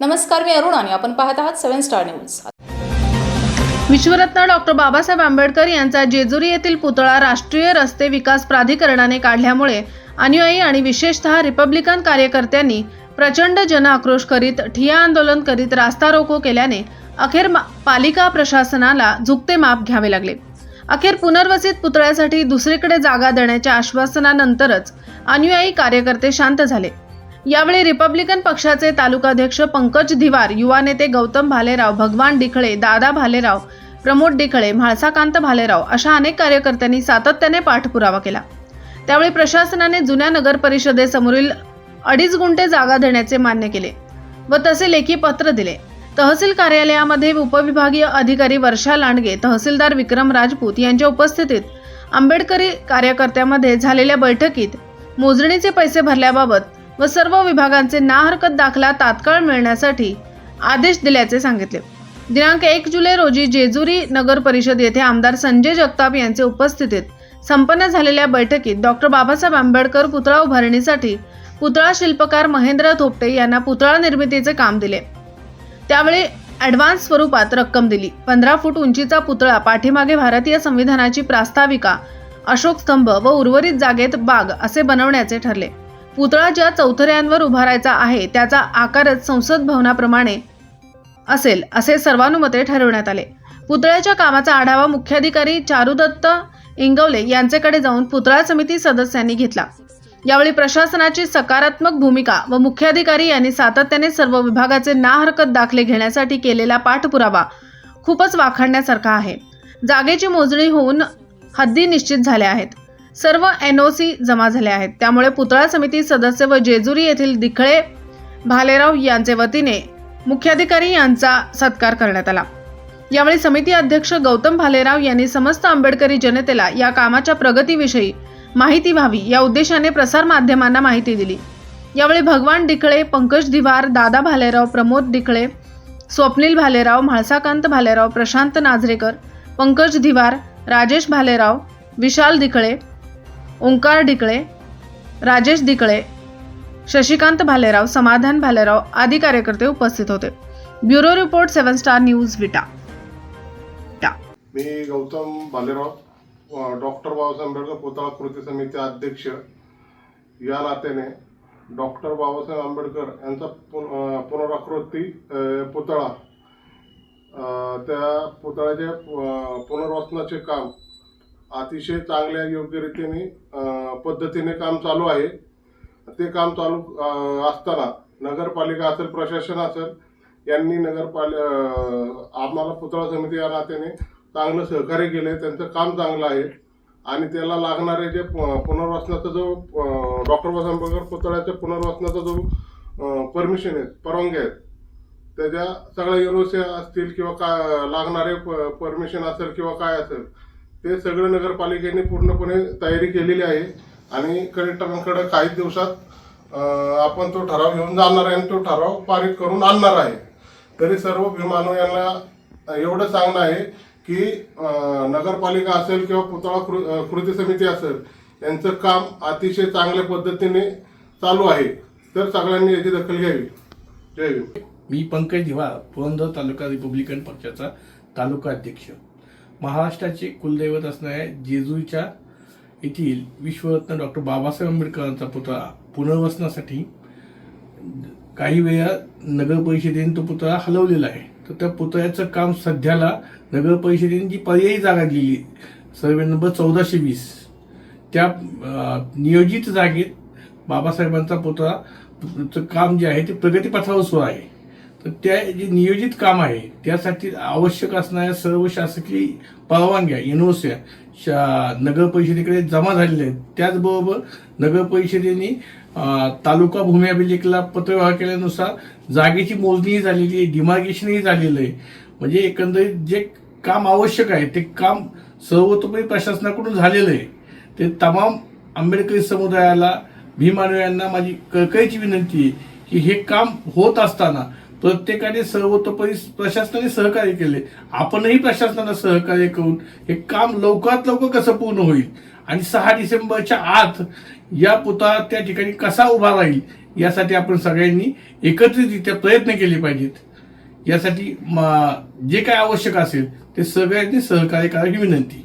नमस्कार मी अरुण आणि आपण पाहत आहात सेव्हन स्टार न्यूज. विश्वरत्न डॉक्टर बाबासाहेब आंबेडकर यांचा जेजुरी येथील पुतळा राष्ट्रीय रस्ते विकास प्राधिकरणाने काढल्यामुळे अनुयायी आणि विशेषतः रिपब्लिकन कार्यकर्त्यांनी प्रचंड जनआक्रोश करीत ठिया आंदोलन करीत रास्ता रोको केल्याने अखेर मा- पालिका प्रशासनाला झुकते माप घ्यावे लागले. अखेर पुनर्वसित पुतळ्यासाठी दुसरीकडे जागा देण्याच्या आश्वासनानंतरच अनुयायी कार्यकर्ते शांत झाले. यावेळी रिपब्लिकन पक्षाचे तालुकाध्यक्ष पंकज धिवार युवा नेते गौतम भालेराव भगवान डिखळे दादा भालेराव प्रमोद डिखळे म्हाळसाकांत भालेराव अशा अनेक कार्यकर्त्यांनी सातत्याने पाठपुरावा केला. त्यावेळी प्रशासनाने जुन्या नगर परिषदेसमोरील अडीच गुंठे जागा देण्याचे मान्य केले व तसे लेखी पत्र दिले. तहसील कार्यालयामध्ये उपविभागीय अधिकारी वर्षा लांडगे तहसीलदार विक्रम राजपूत यांच्या उपस्थितीत आंबेडकरी कार्यकर्त्यामध्ये झालेल्या बैठकीत मोजणीचे पैसे भरल्याबाबत व सर्व विभागांचे ना हरकत दाखला तात्काळ मिळण्यासाठी आदेश दिल्याचे सांगितले. दिनांक एक जुलै रोजी जेजुरी नगर परिषद येथे आमदार संजय जगताप यांचे उपस्थितीत संपन्न झालेल्या बैठकीत डॉक्टर बाबासाहेब आंबेडकर पुतळा उभारणीसाठी पुतळा शिल्पकार महेंद्र थोपटे यांना पुतळा निर्मितीचे काम दिले. त्यावेळी ॲडव्हान्स स्वरूपात रक्कम दिली. पंधरा फूट उंचीचा पुतळा पाठीमागे भारतीय संविधानाची प्रास्ताविका अशोक स्तंभ व उर्वरित जागेत बाग असे बनवण्याचे ठरले. पुतळा ज्या चौथऱ्यांवर उभारायचा आहे त्याचा आकारच संसद भवनाप्रमाणे असेल असे सर्वानुमते ठरवण्यात आले. पुतळ्याच्या कामाचा आढावा मुख्याधिकारी चारुदत्त इंगवले यांच्याकडे जाऊन पुतळा समिती सदस्यांनी घेतला. यावेळी प्रशासनाची सकारात्मक भूमिका व मुख्याधिकारी यांनी सातत्याने सर्व विभागाचे ना हरकत दाखले घेण्यासाठी केलेला पाठपुरावा खूपच वाखाणण्यासारखा आहे. जागेची मोजणी होऊन हद्दी निश्चित झाल्या आहेत. सर्व एनओसी जमा झाले आहेत. त्यामुळे पुतळा समिती सदस्य व जेजुरी येथील दिखळे भालेराव यांचे वतीने मुख्याधिकारी यांचा सत्कार करण्यात आला. यावेळी समिती अध्यक्ष गौतम भालेराव यांनी समस्त आंबेडकरी जनतेला या कामाच्या प्रगतीविषयी माहिती व्हावी या उद्देशाने प्रसार माध्यमांना माहिती दिली. यावेळी भगवान डिकळे पंकज दिवार दादा भालेराव प्रमोद डिकळे स्वप्नील भालेराव म्हाळसाकांत भालेराव प्रशांत नाझरेकर पंकज दिवार राजेश भालेराव विशाल दिकळे ओंकार डिकळे राजेश डिकळे शशिकांत भालेराव समाधान भालेराव आदी कार्यकर्ते उपस्थित होते. Bureau report seven star news Vita. मी गौतम भालेराव डॉक्टर बाबासाहेब आंबेडकर पुतळा कृती समिती अध्यक्ष. या नात्याने डॉक्टर बाबासाहेब आंबेडकर यांचा पुन- पुनराकृती पुतळा त्या पुतळ्याच्या पुनर्वसनाचे काम अतिशय चांगल्या योग्य रीतीने पद्धतीने काम चालू आहे. ते काम चालू असताना नगरपालिका असेल प्रशासन असेल यांनी नगरपाल आम्हाला पुतळा समिती या नात्याने चांगलं सहकार्य केलं आहे त्यांचं काम चांगलं आहे. आणि त्याला लागणारे जे प- पुनर्वसनाचा जो डॉक्टर बाबासाहेब पुतळ्याच्या पुनर्वसनाचा जो परमिशन आहे परवानगी आहेत त्याच्या सगळ्या युनिवर्सिटी असतील किंवा काय लागणारे परमिशन असेल किंवा काय असेल ते सगळं नगरपालिकेने पूर्णपणे तयारी केलेली आहे. आणि कलेक्टरांकडे काही दिवसात आपण तो ठराव घेऊन जाणार आहे आणि तो ठराव पारित करून आणणार आहे. तरी सर्व भीमानव यांना एवढं सांगणं आहे की नगरपालिका असेल किंवा पुतळा कृ कृती समिती असेल यांचं काम अतिशय चांगल्या पद्धतीने चालू आहे. तर सगळ्यांनी याची दखल घ्यावी. जय मी पंकज दिवा पुरंदर तालुका रिपब्लिकन पक्षाचा तालुका अध्यक्ष. महाराष्ट्राचे कुलदैवत असणाऱ्या जेजूच्या येथील विश्वरत्न डॉक्टर बाबासाहेब आंबेडकरांचा पुतळा पुनर्वसनासाठी काही वेळा नगर परिषदेने तो पुतळा हलवलेला आहे. तर त्या पुतळ्याचं काम सध्याला नगर परिषदेने जी पर्यायी जागा दिली सर्वे नंबर चौदाशे वीस. त्या नियोजित जागेत बाबासाहेबांचा पुतळा काम जे आहे ते प्रगतीपथावर सुरू आहे. तर त्या जे नियोजित काम आहे त्यासाठी आवश्यक असणाऱ्या सर्व शासकीय परवानग्या एनओसी शा नगर परिषदेकडे जमा झालेल्या आहेत. त्याचबरोबर नगर परिषदेने तालुका भूमी अभिलेखला पत्रव्यवहार केल्यानुसार जागेची मोजणीही झालेली आहे डिमार्केशनही झालेलं आहे. म्हणजे एकंदरीत जे काम आवश्यक आहे ते काम सर्वतोपरी प्रशासनाकडून झालेलं आहे. ते तमाम आंबेडकरी समुदायाला भीमानव्यांना माझी कळकळीची विनंती आहे की हे काम होत असताना प्रत्येकाने सर्वतोपरी प्रशासनाने सहकार्य केले. आपणही प्रशासनाला सहकार्य करून हे काम लवकरात लवकर कसं पूर्ण होईल? आणि सहा डिसेंबरच्या आत या पुतळा त्या ठिकाणी कसा उभा राहील? यासाठी आपण सगळ्यांनी एकत्रितरित्या प्रयत्न केले पाहिजेत. यासाठी जे काय आवश्यक असेल ते सगळ्यांनी सहकार्य करायची विनंती.